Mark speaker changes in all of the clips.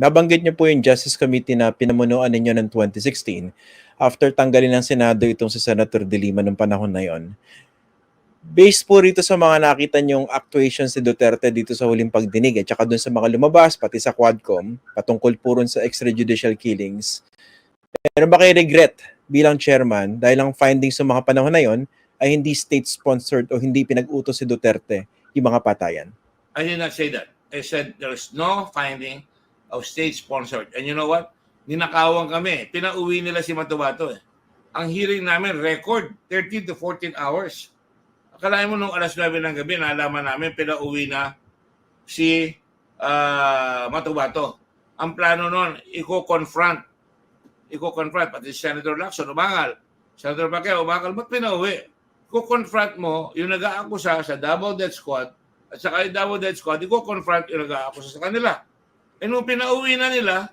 Speaker 1: nabanggit niyo po yung Justice Committee na pinamunuan ninyo ng 2016 after tanggalin ng Senado itong si Senator De Lima noong panahon na yon. Based po rito sa mga nakita niyong actuations ni Duterte dito sa huling pagdinig at saka dun sa mga lumabas, pati sa Quadcom, patungkol po rin sa extrajudicial killings, meron ba kayo regret bilang chairman dahil ang findings sa mga panahon na yon ay hindi state-sponsored o hindi pinag-utos si Duterte yung mga patayan?
Speaker 2: I did not say that. I said there's no finding of state-sponsored. And you know what? Ninakawan kami. Pinauwi nila si Matubato eh. Ang hearing namin, record, 13 to 14 hours. Akalain mo nung alas 9 ng gabi, nalaman namin, pinauwi na si ah, Matubato. Ang plano nun, iko-confront. Iko-confront, pati si Senator Lacson, umangal. Senator Pacquiao, umangal, ba't pinauwi? Iko-confront mo yung nag-aakusa sa Davao Death Squad at saka yung Davao Death Squad, iko-confront yung nag-aakusa sa kanila. E nung pinauwi na nila,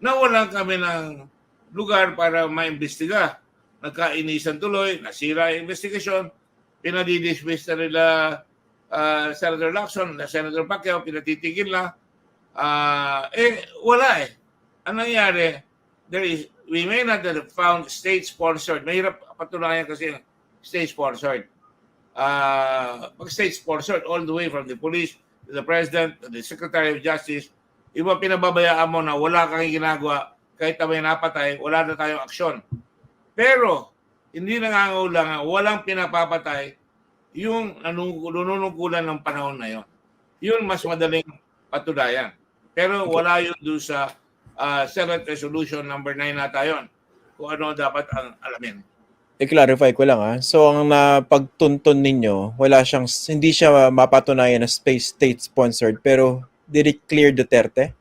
Speaker 2: nawalan kami ng lugar para maimbestiga. Nagkainisan tuloy, nasira yung investigasyon, pinadidismiss na nila ah, Senator Lacson, na Senator Pacquiao, pinatitigil na. Ah, eh, wala eh. Ang nangyari, there is, we may not have found state-sponsored. Mahirap patunayan kasi state-sponsored. Uh, pag state-sponsored all the way from the police to the president to the secretary of justice, iba pinababayaan mo na wala kang ginagawa kahit may napatay, wala na tayong aksyon. Pero, hindi nangangaulangan, walang pinapapatay yung nanunungkulan ng panahon na yon. Yun mas madaling patunayan. Pero wala yun doon sa ah, Senate Resolution number 9 na tayo kung ano dapat ang alamin.
Speaker 1: I-clarify ko lang ha. So ang napagtuntun ninyo, wala siyang hindi siya mapatunayan na space state sponsored pero did it clear Duterte?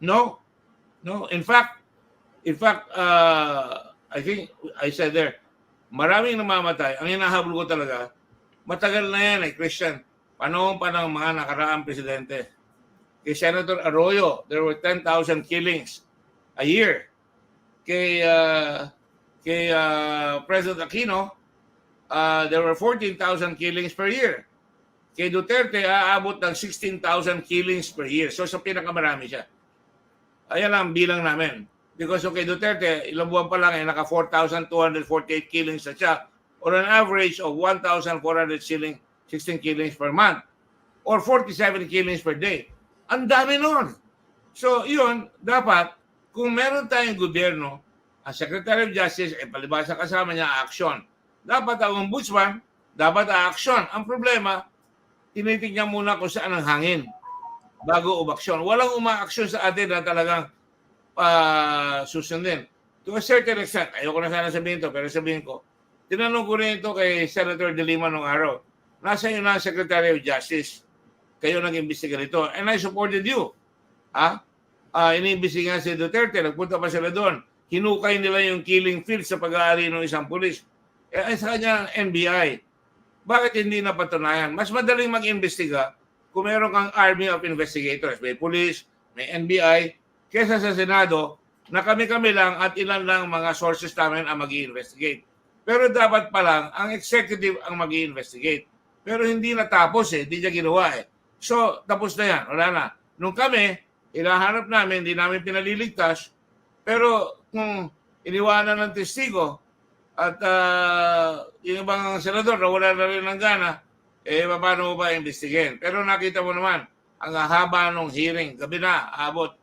Speaker 2: No. No. In fact, in fact, uh, I think I said there, maraming namamatay. Ang hinahabol ko talaga, matagal na yan eh, Christian. Panahon pa ng mga nakaraang presidente. Kay Senator Arroyo, there were 10,000 killings a year. Kay, uh, kay uh, President Aquino, uh, there were 14,000 killings per year. Kay Duterte, aabot ng 16,000 killings per year. So sa pinakamarami siya. Ayan ang bilang namin. Because okay, Duterte, ilang buwan pa lang eh, naka 4,248 killings na siya or an average of 1,400 killing, 16 killings per month or 47 killings per day. Ang dami nun. So, yun, dapat, kung meron tayong gobyerno, ang Secretary of Justice, eh, palibasa kasama niya, action. Dapat ang ombudsman, dapat action. Ang problema, tinitignan muna kung saan ang hangin bago umaksyon. Walang umaaksyon sa atin na talagang uh, susundin. To a certain extent, ayoko na sana sabihin to, pero sabihin ko, tinanong ko rin ito kay Senator De Lima nung araw. Nasa iyo na ang Secretary of Justice. Kayo nag-imbestiga nito. And I supported you. Ha? Uh, iniimbestiga si Duterte. Nagpunta pa sila doon. Hinukay nila yung killing field sa pag-aari ng isang pulis. Eh, sa kanya NBI. Bakit hindi napatunayan? Mas madaling mag-imbestiga kung meron kang army of investigators. May police, may NBI, kesa sa Senado na kami-kami lang at ilan lang mga sources namin ang mag investigate Pero dapat pa lang, ang executive ang mag investigate Pero hindi natapos eh, hindi niya ginawa eh. So, tapos na yan, wala na. Nung kami, ilahanap namin, hindi namin pinaliligtas, pero kung iniwanan ng testigo at uh, yung ibang senador na wala na rin ng gana, eh, paano mo ba investigahin? Pero nakita mo naman, ang haba ng hearing, gabi na, abot,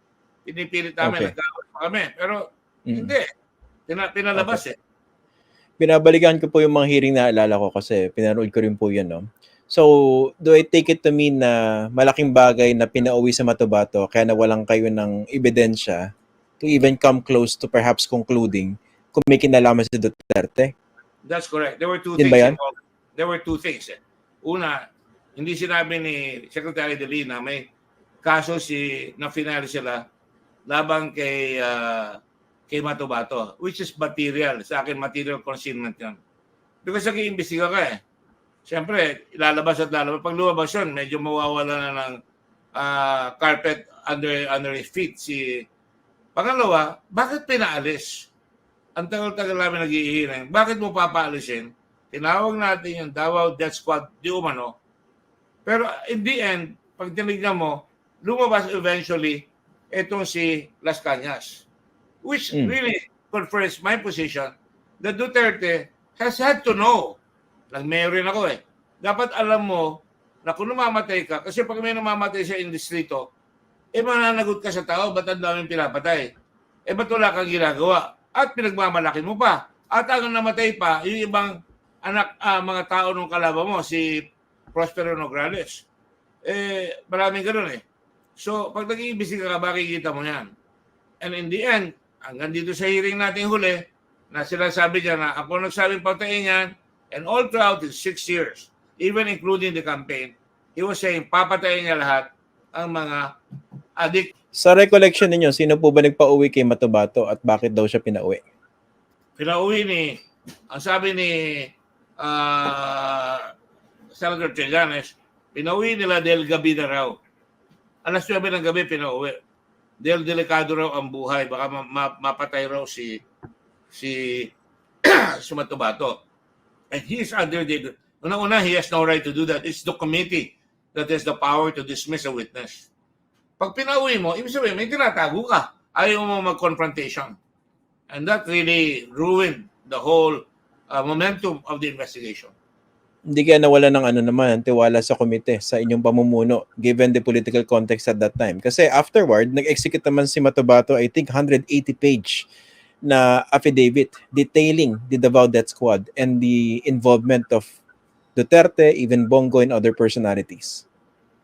Speaker 2: pinipilit namin,
Speaker 1: Okay.
Speaker 2: nagkawat pa kami. Pero
Speaker 1: Mm.
Speaker 2: hindi, Pina, pinalabas eh.
Speaker 1: Binabalikan ko po yung mga hearing na alala ko kasi pinanood ko rin po yun, no? So, do I take it to mean na malaking bagay na pinauwi sa Matubato kaya nawalan kayo ng ebidensya to even come close to perhaps concluding kung may kinalaman si Duterte?
Speaker 2: That's correct. There were two
Speaker 1: Yun
Speaker 2: things.
Speaker 1: ba yan?
Speaker 2: involved. There were two things. eh. Una, hindi sinabi ni Secretary De Lina may kaso si na final sila labang kay ah, kay Matubato, which is material. Sa akin, material concealment yun. Because nag-iimbestiga ka eh. Siyempre, ilalabas at lalabas. Pag lumabas yun, medyo mawawala na ng ah, carpet under under his feet. Si... Pangalawa, bakit pinaalis? Ang tagal-tagal namin nag-iihiring. Bakit mo papaalisin? Tinawag natin yung Davao Death Squad di umano. Pero in the end, pag tinignan mo, lumabas eventually itong si Las Cañas. Which
Speaker 1: Mm.
Speaker 2: really confirms my position that Duterte has had to know. Nag-mayor rin ako eh. Dapat alam mo na kung namamatay ka, kasi pag may namamatay sa industrito, eh mananagot ka sa tao, ba't ang daming pinapatay? Eh ba't wala kang ginagawa? At pinagmamalaki mo pa. At ang namatay pa, yung ibang anak, ah, mga tao nung kalaban mo, si Prospero Nograles. Eh, maraming ganun eh. So, pag nag-iimbestiga ka, makikita mo yan. And in the end, hanggang dito sa hearing natin huli, na sila sabi niya na ako nagsabing patayin yan, and all throughout his six years, even including the campaign, he was saying papatayin niya lahat ang mga adik.
Speaker 1: Sa recollection ninyo, sino po ba nagpa-uwi kay Matubato at bakit daw siya pinauwi?
Speaker 2: Pinauwi ni, ang sabi ni ah, Senator Trillanes, pinauwi nila dahil gabi na raw. Alas 9 ng gabi pinauwi. Dahil delikado raw ang buhay, baka ma- ma- mapatay raw si si Sumatubato. And he is under the Una-una, he has no right to do that. It's the committee that has the power to dismiss a witness. Pag pinauwi mo, ibig sabihin, may tinatago ka. Ayaw mo mag-confrontation. And that really ruined the whole uh, momentum of the investigation.
Speaker 1: Hindi kaya nawala ng ano naman, tiwala sa komite, sa inyong pamumuno, given the political context at that time. Kasi afterward, nag-execute naman si Matubato, I think 180 page na affidavit detailing the Davao Death Squad and the involvement of Duterte, even Bongo and other personalities.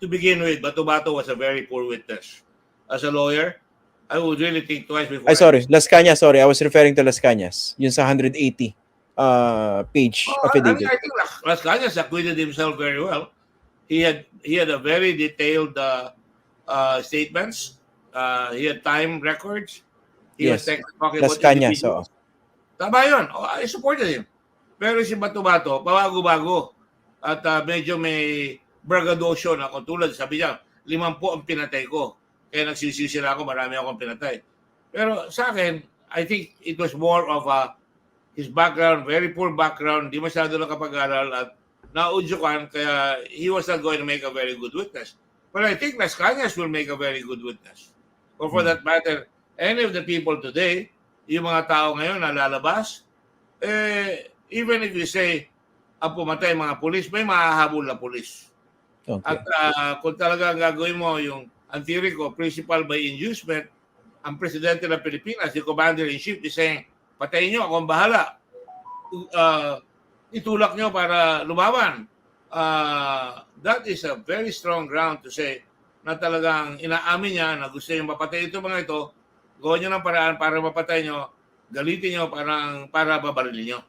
Speaker 2: To begin with, Batubato was a very poor witness. As a lawyer, I would really think twice before.
Speaker 1: Ay, sorry. Las Cañas, sorry. I was referring to Las Cañas. Yun sa 180 uh, page
Speaker 2: Oh, I, I
Speaker 1: affidavit.
Speaker 2: mean, I think Las- Cañas acquitted himself very well. He had he had a very detailed uh, uh, statements. Uh, he had time records. He
Speaker 1: Yes.
Speaker 2: was talking
Speaker 1: Las
Speaker 2: about
Speaker 1: Cañas,
Speaker 2: individuals. Tama yun. Oh, I supported him. Pero si Bato-Bato, pabago-bago. At uh, medyo may braggadosyo na kung tulad, sabi niya, limampu ang pinatay ko. Kaya nagsisisi na ako, marami akong pinatay. Pero sa akin, I think it was more of a his background, very poor background, di masyado nakapag-aral at naudyukan, kaya he was not going to make a very good witness. But I think Las Cañas will make a very good witness. Or for that matter, any of the people today, yung mga tao ngayon na lalabas, eh, even if you say, ang pumatay mga pulis, may mahahabol na pulis.
Speaker 1: Okay.
Speaker 2: At uh, kung talaga ang gagawin mo yung ang theory ko, principal by inducement, ang presidente ng Pilipinas, yung commander-in-chief, is saying, patayin nyo, akong bahala. Uh, itulak nyo para lumaban. Uh, that is a very strong ground to say na talagang inaamin niya na gusto niya mapatay ito mga ito, gawin niyo ng paraan para mapatay niyo, galitin niyo parang, para babarilin niyo.